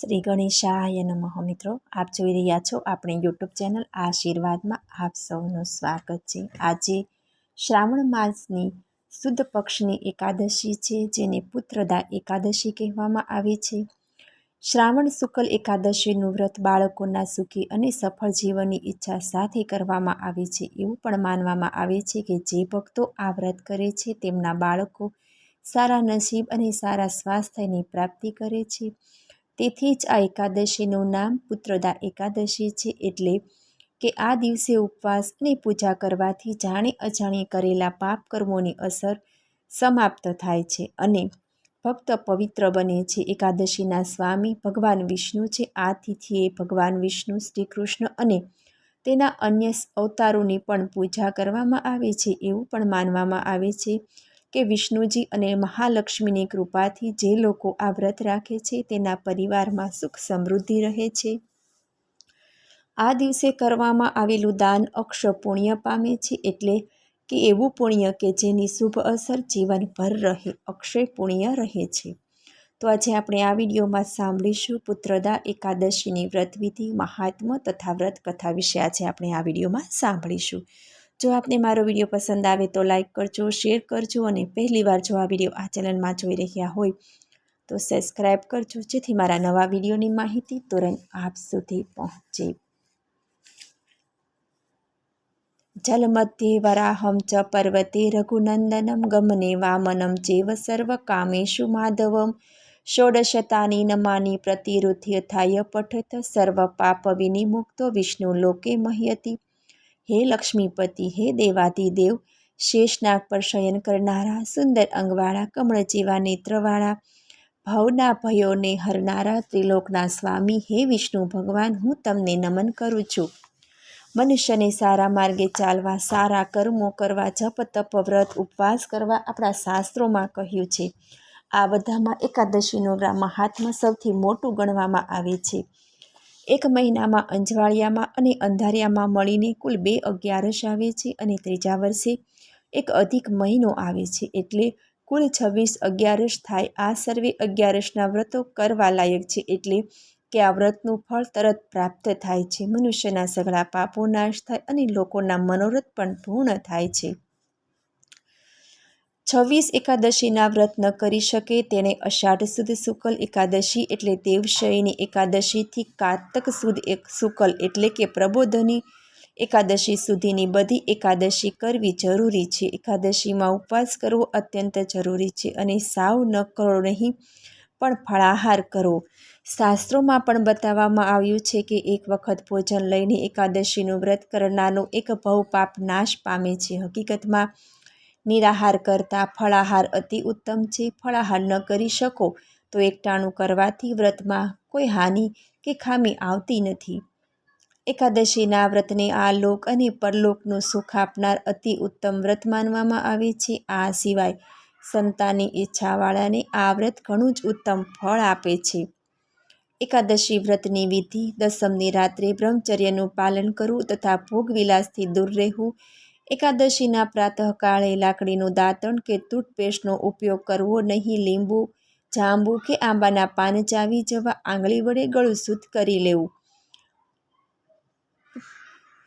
શ્રી ગણેશાય નમઃ. મિત્રો, આપ જોઈ રહ્યા છો આપણી યુટ્યુબ ચેનલ આશીર્વાદમાં આપ સૌનું સ્વાગત છે. આજે શ્રાવણ માસની શુદ્ધ પક્ષની એકાદશી છે, જેને પુત્રદા એકાદશી કહેવામાં આવે છે. શ્રાવણ શુક્લ એકાદશીનું વ્રત બાળકોના સુખી અને સફળ જીવનની ઈચ્છા સાથે કરવામાં આવે છે. એવું પણ માનવામાં આવે છે કે જે ભક્તો આ વ્રત કરે છે, તેમના બાળકો સારા નસીબ અને સારા સ્વાસ્થ્યની પ્રાપ્તિ કરે છે. તેથી જ આ એકાદશીનું નામ પુત્રદા એકાદશી છે એટલે કે આ દિવસે ઉપવાસ અને પૂજા કરવાથી જાણે અજાણે કરેલા પાપ કર્મોની અસર સમાપ્ત થાય છે અને ભક્ત પવિત્ર બને છે. એકાદશીના સ્વામી ભગવાન વિષ્ણુ છે. આ તિથિએ ભગવાન વિષ્ણુ શ્રી કૃષ્ણ અને તેના અન્ય અવતારોની પણ પૂજા કરવામાં આવે છે એવું પણ માનવામાં આવે છે. કે વિષ્ણુજી અને મહાલક્ષ્મીની કૃપાથી જે લોકો આ વ્રત રાખે છે, તેના પરિવારમાં સુખ સમૃદ્ધિ રહે છે. આ દિવસે કરવામાં આવેલું દાન અક્ષ પુણ્ય પામે છે એટલે કે એવું પુણ્ય કે જેની શુભ અસર જીવનભર રહે, અક્ષય પુણ્ય રહે છે. તો આજે આપણે આ વિડીયોમાં સાંભળીશું પુત્રદા એકાદશીની વ્રતવિધિ મહાત્મ તથા વ્રત કથા વિશે. આજે આપણે આ વિડીયોમાં સાંભળીશું. જો આપને મારો વીડિયો પસંદ આવે તો લાઇક કરજો, શેર કરજો અને પહેલીવાર જો આ વીડિયો આ ચેનલમાં જોઈ રહ્યા હોય તો સબસ્ક્રાઈબ કરજો, જેથી મારા નવા વિડીયોની માહિતી તુરંત આપ સુધી પહોંચે. જલમધ્યે વરાહમ ચ પર્વતે રઘુનંદનમ ગમને વામનમ ચેવ સર્વકામેષુ માધવમ. ષોડશતાની નમાની પ્રતિરુથ્યથાય પઠત સર્વ પાપ વિનિમુક્તો વિષ્ણુ લોકે મહ્યતી. હે લક્ષ્મીપતિ, હે દેવાતિદેવ શેષનાગ પર શયન કરનારા, સુંદર અંગવાળા, કમળ જેવા નેત્રવાળા, ભવના ભયોને હરનારા ત્રિલોકના સ્વામી, હે વિષ્ણુ ભગવાન, હું તમને નમન કરું છું. મનુષ્યને સારા માર્ગે ચાલવા, સારા કર્મો કરવા, જપ, તપ, વ્રત, ઉપવાસ કરવા આપણા શાસ્ત્રોમાં કહ્યું છે. આ બધામાં એકાદશીનું મહાત્મા સૌથી મોટું ગણવામાં આવે છે. એક મહિનામાં અંજવાળિયામાં અને અંધારિયામાં મળીને કુલ બે અગિયારસ આવે છે અને ત્રીજા વર્ષે એક અધિક મહિનો આવે છે એટલે કુલ છવ્વીસ અગિયારસ થાય. આ સર્વે અગિયારસના વ્રતો કરવા લાયક છે એટલે કે આ વ્રતનું ફળ તરત પ્રાપ્ત થાય છે. મનુષ્યના સઘળા પાપો નાશ થાય અને લોકોના મનોરથ પણ પૂર્ણ થાય છે. છવ્વીસ એકાદશીના વ્રત ન કરી શકે તેણે અષાઢ સુદ શુકલ એકાદશી એટલે દેવશયની એકાદશીથી કારતક સુદ એક શુકલ એટલે કે પ્રબોધની એકાદશી સુધીની બધી એકાદશી કરવી જરૂરી છે. એકાદશીમાં ઉપવાસ કરવો અત્યંત જરૂરી છે અને સાવ ન કરો નહીં, પણ ફળાહાર કરો. શાસ્ત્રોમાં પણ બતાવવામાં આવ્યું છે કે એક વખત ભોજન લઈને એકાદશીનું વ્રત કરનારનો એક ભવ પાપ નાશ પામે છે. હકીકતમાં નિરાહાર કરતાં ફળાહાર અતિ ઉત્તમ છે. ફળાહાર ન કરી શકો તો એકટાણું કરવાથી વ્રતમાં કોઈ હાનિ કે ખામી આવતી નથી. એકાદશીના વ્રતને આ લોક અને પરલોકનું સુખ આપનાર અતિ ઉત્તમ વ્રત માનવામાં આવે છે. આ સિવાય સંતાની ઈચ્છાવાળાને આ વ્રત ઘણું જ ઉત્તમ ફળ આપે છે. એકાદશી વ્રતની વિધિ દસમની રાત્રે બ્રહ્મચર્યનું પાલન કરવું તથા ભોગવિલાસથી દૂર રહેવું એકાદશીના પ્રાતઃકાળે લાકડીનું દાંતણ કે ટૂથપેસ્ટનો ઉપયોગ કરવો નહીં, લીંબુ, જાંબુ કે આંબાના પાન ચાવી જવા આંગળી વડે ગળું શુદ્ધ કરી લેવું.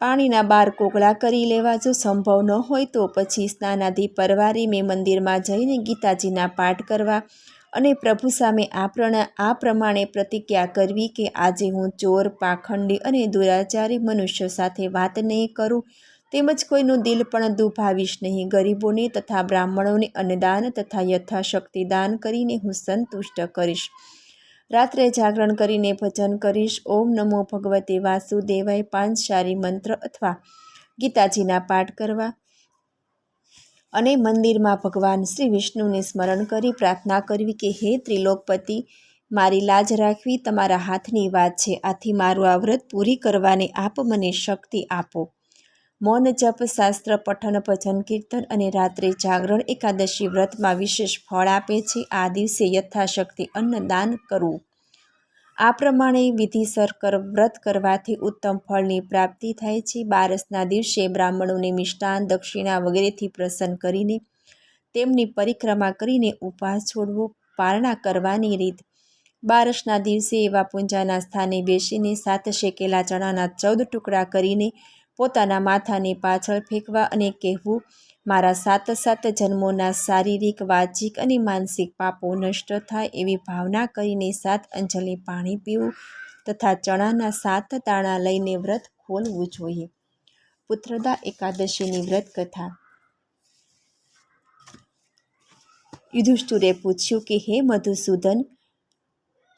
પાણીના બાર કોગળા કરી લેવા જો સંભવ ન હોય તો પછી સ્નાનાદિ પરવારી મેં મંદિરમાં જઈને ગીતાજીના પાઠ કરવા અને પ્રભુ સામે આ આ પ્રમાણે પ્રતિજ્ઞા કરવી કે આજે હું ચોર, પાખંડી અને દુરાચારી મનુષ્યો સાથે વાત નહીં કરું તેમજ કોઈનું દિલ પણ દુભાવીશ નહીં. ગરીબોને તથા બ્રાહ્મણોને અન્નદાન તથા યથાશક્તિ દાન કરીને હું સંતુષ્ટ કરીશ. રાત્રે જાગરણ કરીને ભજન કરીશ. ઓમ નમો ભગવતે વાસુદેવાય પાંચશારી મંત્ર અથવા ગીતાજીના પાઠ કરવા અને મંદિરમાં ભગવાન શ્રી વિષ્ણુને સ્મરણ કરી પ્રાર્થના કરવી કે, હે ત્રિલોકપતિ, મારી લાજ રાખવી, તમારા હાથની વાત છે. આથી મારું આ વ્રત પૂરી કરવાને આપ મને શક્તિ આપો. મૌન જપ, શાસ્ત્ર, પઠન, ભજન, કીર્તન અને રાત્રે જાગરણ એકાદશી વ્રતમાં વિશેષ ફળ આપે છે. આ દિવસે યથાશક્તિ અન્નદાન કરવું. આ પ્રમાણે વિધિસર કર, વ્રત કરવાથી ઉત્તમ ફળની પ્રાપ્તિ થાય છે. બારસના દિવસે બ્રાહ્મણોને મિષ્ટાન, દક્ષિણા વગેરેથી પ્રસન્ન કરીને તેમની પરિક્રમા કરીને ઉપવાસ છોડવો, પારણા કરવાની રીત. બારસના દિવસે એવા પૂંજાના સ્થાને બેસીને સાત શેકેલા ચણાના ચૌદ ટુકડા કરીને પોતાના માથાની પાછળ ફેંકવા અને કહેવું, મારા સાત સાત જન્મોના શારીરિક વાચિક અને માનસિક પાપો નષ્ટ થાય એવી ભાવના કરીને સાત અંજલિ પાણી પીવું તથા ચણાના સાત દાણા લઈને વ્રત ખોલવું જોઈએ. પુત્રદા એકાદશીની વ્રત કથા. યુધિષ્ઠિરે પૂછ્યું કે, હે મધુસૂદન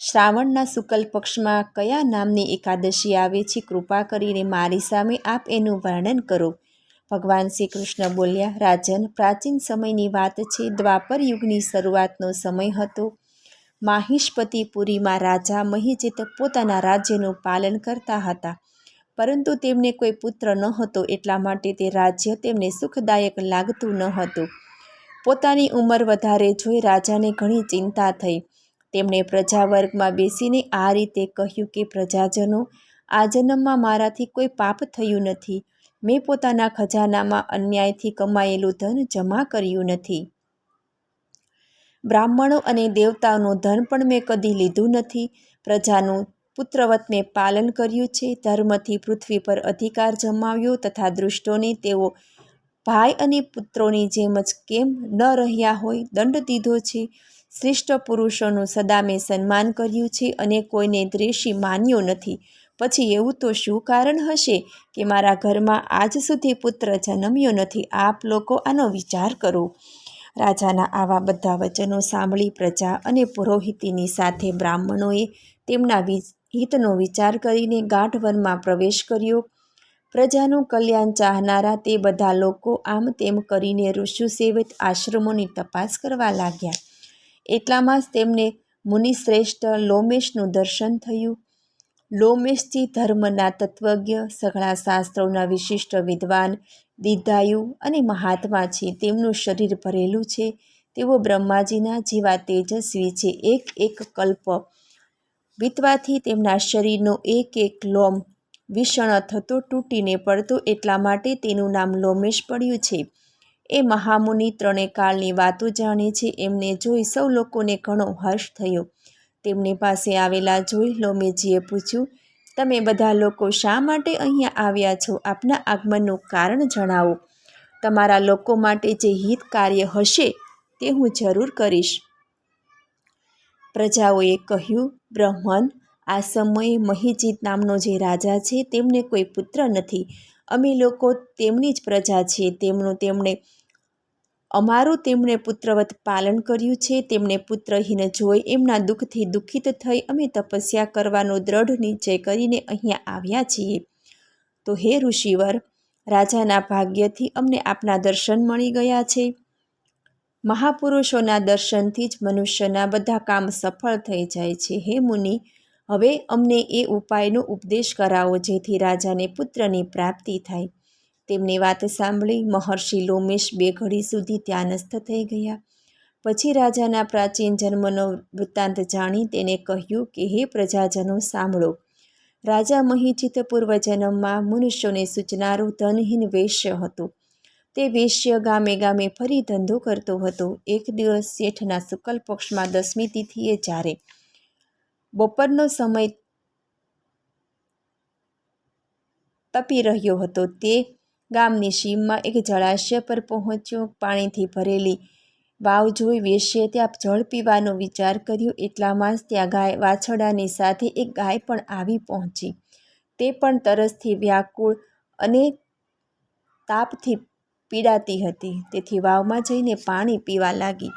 શ્રાવણના શુકલ પક્ષમાં કયા નામની એકાદશી આવે છે કૃપા કરીને મારી સામે આપ એનું વર્ણન કરો. ભગવાન શ્રી કૃષ્ણ બોલ્યા, રાજન, પ્રાચીન સમયની વાત છે. દ્વાપર યુગની શરૂઆતનો સમય હતો. માહિષ્પતિપુરીમાં રાજા મહિજીત પોતાના રાજ્યનું પાલન કરતા હતા. પરંતુ તેમને કોઈ પુત્ર ન હતો એટલા માટે તે રાજ્ય તેમને સુખદાયક લાગતું ન હતું પોતાની ઉંમર વધારે જોઈ રાજાને ઘણી ચિંતા થઈ. તેમણે પ્રજાવર્ગમાં બેસીને આ રીતે કહ્યું કે, પ્રજાજનો, આ જન્મમાં મારાથી કોઈ પાપ થયું નથી. મેં પોતાના ખજાનામાં અન્યાયથી કમાયેલું ધન જમા કર્યું નથી. બ્રાહ્મણો અને દેવતાઓનું ધન પણ મેં કદી લીધું નથી. પ્રજાનું પુત્રવત મેં પાલન કર્યું છે. ધર્મથી પૃથ્વી પર અધિકાર જમાવ્યો તથા દૃષ્ટોને તેઓ ભાઈ અને પુત્રોની જેમ જ કેમ ન રહ્યા હોય, દંડ દીધો છે. શ્રેષ્ઠ પુરુષોનું સદા મેં સન્માન કર્યું છે અને કોઈને દ્વેષી માન્યો નથી. પછી એવું તો શું કારણ હશે કે મારા ઘરમાં આજ સુધી પુત્ર જન્મ્યો નથી? આપ લોકો આનો વિચાર કરો. રાજાના આવા બધા વચનો સાંભળી પ્રજા અને પુરોહિતીની સાથે બ્રાહ્મણોએ તેમના હિતનો વિચાર કરીને ગાઢવનમાં પ્રવેશ કર્યો. પ્રજાનું કલ્યાણ ચાહનારા તે બધા લોકો આમ તેમ કરીને ઋષિસેવિત આશ્રમોની તપાસ કરવા લાગ્યા. એટલામાં જ તેમને મુનિશ્રેષ્ઠ લોમેશનું દર્શન થયું. લોમેશજી ધર્મના તત્વજ્ઞ સઘળા શાસ્ત્રોના વિશિષ્ટ વિદ્વાન દીર્ઘાયુ અને મહાત્મા છે. તેમનું શરીર ભરેલું છે. તેઓ બ્રહ્માજીના જેવા તેજસ્વી છે. એક એક કલ્પ વીતવાથી તેમના શરીરનો એક એક લોમ વિષણ થતો તૂટીને પડતો. એટલા માટે તેનું નામ લોમેશ પડ્યું છે. એ મહામુનિ ત્રણે કાળની વાતો જાણે છે, એમને જોઈ સૌ લોકોને ઘણો હર્ષ થયો. તેમની પાસે આવેલા જોઈ લોમેજીએ પૂછ્યું, તમે બધા લોકો શા માટે અહીંયા આવ્યા છો? આપના આગમનનું કારણ જણાવો. તમારા લોકો માટે જે હિત કાર્ય હશે તે હું જરૂર કરીશ. પ્રજાઓએ કહ્યું, બ્રહ્મન, આ સમયે મહિજીત નામનો જે રાજા છે તેમને કોઈ પુત્ર નથી. અમે લોકો તેમની જ પ્રજા છીએ. તેમનું તેમણે અમારું તેમણે પુત્રવત પાલન કર્યું છે તેમણે પુત્રહીન જોઈ એમના દુઃખથી દુઃખિત થઈ અમે તપસ્યા કરવાનો દ્રઢ નિશ્ચય કરીને અહીંયા આવ્યા છીએ. તો હે ઋષિવર, રાજાના ભાગ્યથી અમને આપના દર્શન મળી ગયા છે. મહાપુરુષોના દર્શનથી જ મનુષ્યના બધા કામ સફળ થઈ જાય છે. હે મુનિ, હવે અમને એ ઉપાયનો ઉપદેશ કરાવો જેથી રાજાને પુત્રની પ્રાપ્તિ થાય. તેમની વાત સાંભળી મહર્ષિ લોમેશ બે ઘડી સુધી ધ્યાનસ્થ થઈ ગયા. પછી રાજાના પ્રાચીન જન્મનો વૃત્તાંત જાણી તેને કહ્યું કે, હે પ્રજાજનો, સાંભળો. રાજા મહિચિત પૂર્વજન્મમાં મનુષ્યોને સૂચનારું ધનહીન વેશ્ય હતું. તે વેશ્ય ગામે ગામે ફરી ધંધો કરતો હતો. એક દિવસ શેઠના શુકલ પક્ષમાં દસમી તિથિએ જ્યારે બપોરનો સમય તપી રહ્યો હતો, તે ગામની સીમમાં એક જળાશય પર પહોંચ્યો, પાણીથી ભરેલી વાવ જોઈ વેશ્યે ત્યાં જળ પીવાનો વિચાર કર્યો. એટલામાં જ ત્યાં ગાય વાછડાની સાથે એક ગાય પણ આવી પહોંચી. તે પણ તરસથી વ્યાકુળ અને તાપથી પીડાતી હતી. તેથી વાવમાં જઈને પાણી પીવા લાગી.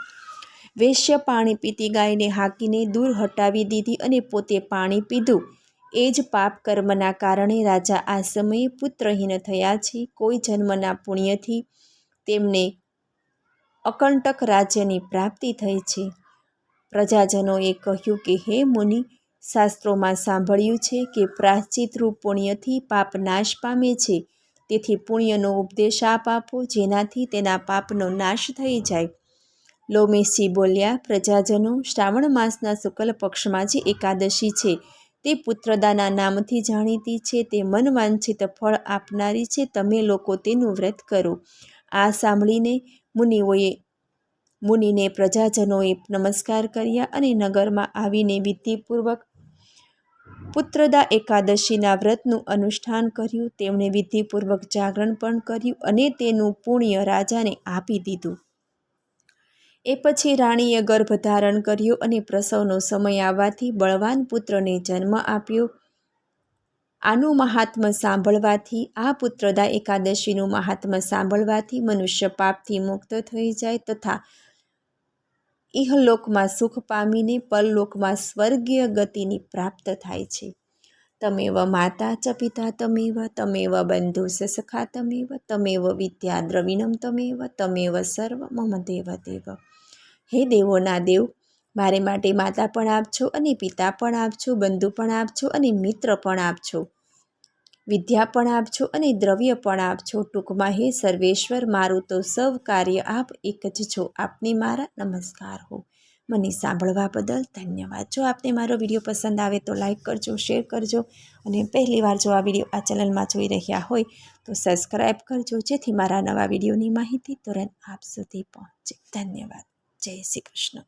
વેશ્ય પાણી પીતી ગાયને હાકીને દૂર હટાવી દીધી અને પોતે પાણી પીધું. એ જ પાપ કર્મના કારણે રાજા આ સમયે પુત્રહીન થયા છે. કોઈ જન્મના પુણ્યથી તેમને અકંટક રાજ્યની પ્રાપ્તિ થઈ છે. પ્રજાજનોએ કહ્યું કે, હે મુનિ, શાસ્ત્રોમાં સાંભળ્યું છે કે પ્રાશ્ચિતરૂપ પુણ્યથી પાપ નાશ પામે છે. તેથી પુણ્યનો ઉપદેશ આપ આપો, જેનાથી તેના પાપનો નાશ થઈ જાય. લોમેશજી બોલ્યા, પ્રજાજનો, શ્રાવણ માસના શુક્લ પક્ષમાં જે એકાદશી છે. તે પુત્રદાના નામથી જાણીતી છે, તે મનવાંછિત ફળ આપનારી છે, તમે લોકો તેનું વ્રત કરો. આ સાંભળીને મુનિઓએ, મુનિને પ્રજાજનોએ નમસ્કાર કર્યા અને નગરમાં આવીને વિધિપૂર્વક પુત્રદા એકાદશીના વ્રતનું અનુષ્ઠાન કર્યું. તેમણે વિધિપૂર્વક જાગરણ પણ કર્યું અને તેનું પુણ્ય રાજાને આપી દીધું. એ પછી રાણીએ ગર્ભ ધારણ કર્યો અને પ્રસવનો સમય આવવાથી બળવાન પુત્રને જન્મ આપ્યો. આનું મહાત્મ્ય સાંભળવાથી, આ પુત્રદા એકાદશીનું મહાત્મ્ય સાંભળવાથી મનુષ્ય પાપથી મુક્ત થઈ જાય તથા ઇહલોકમાં સુખ પામીને પરલોકમાં સ્વર્ગીય ગતિની પ્રાપ્ત થાય છે. તમેવ માતા ચ પિતા તમેવ તમેવ બંધુ સખા તમેવ તમેવ વિદ્યા દ્રવિણમ તમેવ તમેવ સર્વ મમ દેવ દેવ. હે દેવોના દેવ મારે માટે માતા પણ આપજો અને પિતા પણ આપજો, બંધુ પણ આપજો અને મિત્ર પણ આપજો. વિદ્યા પણ આપજો અને દ્રવ્ય પણ આપજો. ટૂંકમાં હે સર્વેશ્વર, મારું તો સૌ કાર્ય આપ એક જ છો. આપને મારા નમસ્કાર હો. મને સાંભળવા બદલ ધન્યવાદ. જો આપને મારો વીડિયો પસંદ આવે તો લાઇક કરજો, શેર કરજો અને પહેલીવાર જો આ વીડિયો આ ચેનલમાં જોઈ રહ્યા હોય તો સબસ્ક્રાઈબ કરજો જેથી મારા નવા વિડીયોની માહિતી તુરંત આપ સુધી પહોંચે. ધન્યવાદ. જય શ્રી કૃષ્ણ